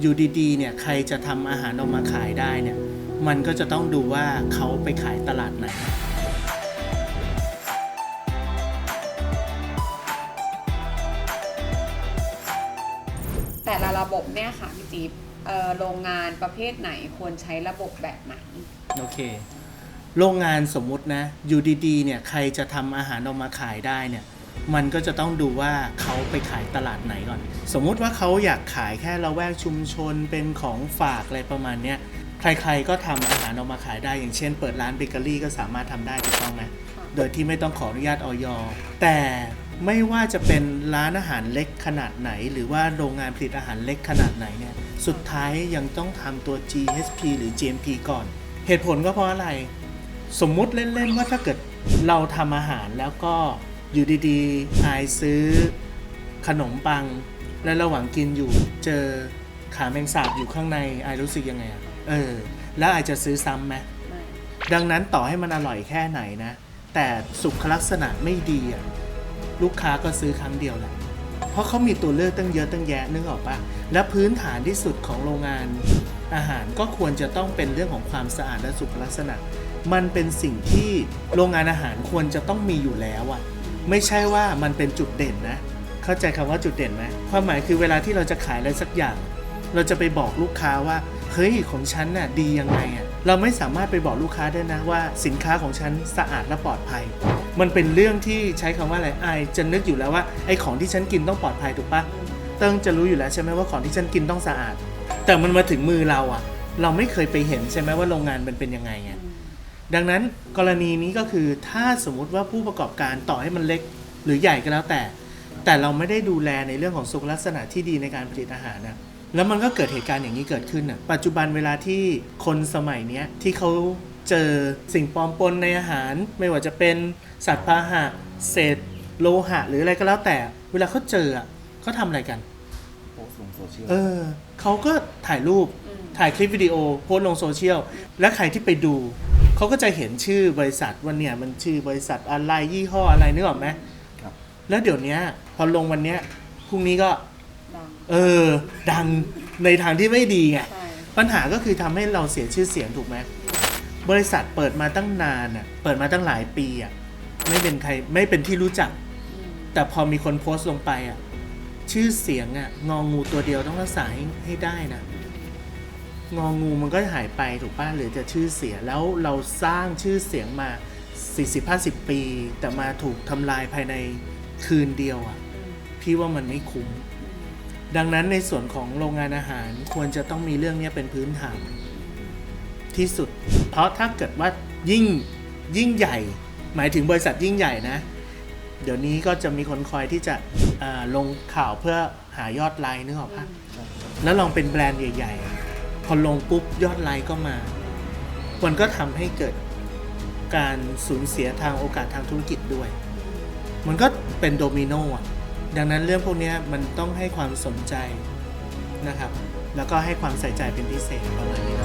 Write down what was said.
อยู่ดีๆเนี่ยใครจะทำอาหารออกมาขายได้เนี่ยมันก็จะต้องดูว่าเขาไปขายตลาดไหน แต่ละระบบเนี่ยค่ะพี่จิ๊บเอ่อโรงงานประเภทไหนควรใช้ระบบแบบไหน โอเค โรงงานสมมุตินะอยู่ดีๆเนี่ยใครจะทำอาหารออกมาขายได้เนี่ย มันก็จะต้องดูว่าเขาไปขายตลาดไหนก่อน สมมุติว่าเขาอยากขายแค่ละแวกชุมชนเป็นของฝากอะไรประมาณเนี้ยใครๆก็ทำอาหารออกมาขายได้อย่างเช่น เปิดร้านเบเกอรี่ก็สามารถทำได้ถูกต้องไหมโดยที่ไม่ต้องขออนุญาตออยแต่ไม่ว่าจะเป็นร้านอาหารเล็กขนาดไหน หรือว่าโรงงานผลิตอาหารเล็กขนาดไหนเนี่ยสุดท้ายยังต้องทำตัว GSP หรือ GMP ก่อน เหตุผลก็เพราะอะไร สมมุติเล่น ๆ ว่าถ้าเกิดเราทำอาหารแล้วก็ อยู่ดีๆอายซื้อขนมปัง และระหว่างกินอยู่เจอขาแมงสาบอยู่ข้างในอายรู้สึกยังไงอะเออ แล้วอายจะซื้อซ้ำไหมไม่ดังนั้นต่อให้มันอร่อยแค่ไหนนะ แต่สุขลักษณะไม่ดีอะลูกค้าก็ซื้อครั้งเดียวแหละเพราะเขามีตัวเลือกตั้งเยอะตั้งแยะนึกออกปะและพื้นฐานที่สุดของโรงงาน อาหารก็ควรจะต้องเป็นเรื่องของความสะอาดและสุขลักษณะ มันเป็นสิ่งที่โรงงานอาหารควรจะต้องมีอยู่แล้วอะ ไม่ใช่ว่ามันเป็นจุดเด่นนะ เข้าใจคำว่าจุดเด่นไหมความหมายคือเวลาที่เราจะขายอะไรสักอย่าง เราจะไปบอกลูกค้าว่าเฮ้ยของฉันน่ะดียังไงอะเราไม่สามารถไปบอกลูกค้าได้นะว่าสินค้าของฉันสะอาดและปลอดภัย มันเป็นเรื่องที่ใช้คำว่าอะไรอจะนึกอยู่แล้วว่าไอ้ของที่ฉันกินต้องปลอดภัยถูกปะเติ้งจะรู้อยู่แล้วใช่ไหมว่าของที่ฉันกินต้องสะอาด แต่มันมาถึงมือเราอะ เราไม่เคยไปเห็นใช่ไหมว่าโรงงานมันเป็นยังไงไง ดังนั้นกรณีนี้ก็คือถ้าสมมุติว่าผู้ประกอบการต่อให้มันเล็กหรือใหญ่ก็แล้วแต่ แต่เราไม่ได้ดูแลในเรื่องของสุขลักษณะที่ดีในการผลิตอาหารนะแล้วมันก็เกิดเหตุการณ์อย่างนี้เกิดขึ้นน่ะปัจจุบันเวลาที่คนสมัยเนี้ยที่เขาเจอสิ่งปลอมปนในอาหาร ไม่ว่าจะเป็นสัตว์พาหะเศษโลหะ หรืออะไรก็แล้วแต่ เวลาเขาเจออะเขาทำอะไรกันโพสต์ลงโซเชียลเออเขาก็ถ่ายรูปอืมถ่ายคลิปวิดีโอโพสต์ลงโซเชียลและใครที่ไปดู เขาก็จะเห็นชื่อบริษัทว่าเนี่ยมันชื่อบริษัทอะไรยี่ห้ออะไรนึกออกไหมครับ แล้วเดี๋ยวเนี้ย พอลงวันเนี้ยพรุ่งนี้ก็ ดังเออ ดังในทางที่ไม่ดีไง ใช่ปัญหาก็คือทำให้เราเสียชื่อเสียงถูกไหมบริษัทเปิดมาตั้งนานอะ เปิดมาตั้งหลายปีอะ ไม่เป็นใครไม่เป็นที่รู้จัก อืมแต่พอมีคนโพสต์ลงไปอะ ชื่อเสียงอะ งองูตัวเดียวต้องรักษาให้ให้ได้นะ งองูมันก็หายไปถูกป้ะเหรือจะชื่อเสียงแล้วเราสร้างชื่อเสียงมา 40-50 ปี แต่มาถูกทำลายภายในคืนเดียวอะอืมพี่ว่ามันไม่คุ้ม ดังนั้นในส่วนของโรงงานอาหารควรจะต้องมีเรื่องเนี้ยเป็นพื้นฐานที่สุด เพราะถ้าเกิดว่ายิ่งยิ่งใหญ่ หมายถึงบริษัทยิ่งใหญ่นะ เดี๋ยวนี้ก็จะมีคนคอยที่จะอ่าลงข่าวเพื่อหายอดไลค์นึกออกปะแล้วลองเป็นแบรนด์ใหญ่ ๆ พอลงปุ๊บยอดไลค์ก็มา มันก็ทำให้เกิดการสูญเสียทางโอกาสทางธุรกิจด้วย มันก็เป็นโดมิโนอะ ดังนั้นเรื่องพวกนี้มันต้องให้ความสนใจนะครับ แล้วก็ให้ความใส่ใจเป็นพิเศษประมาณนี้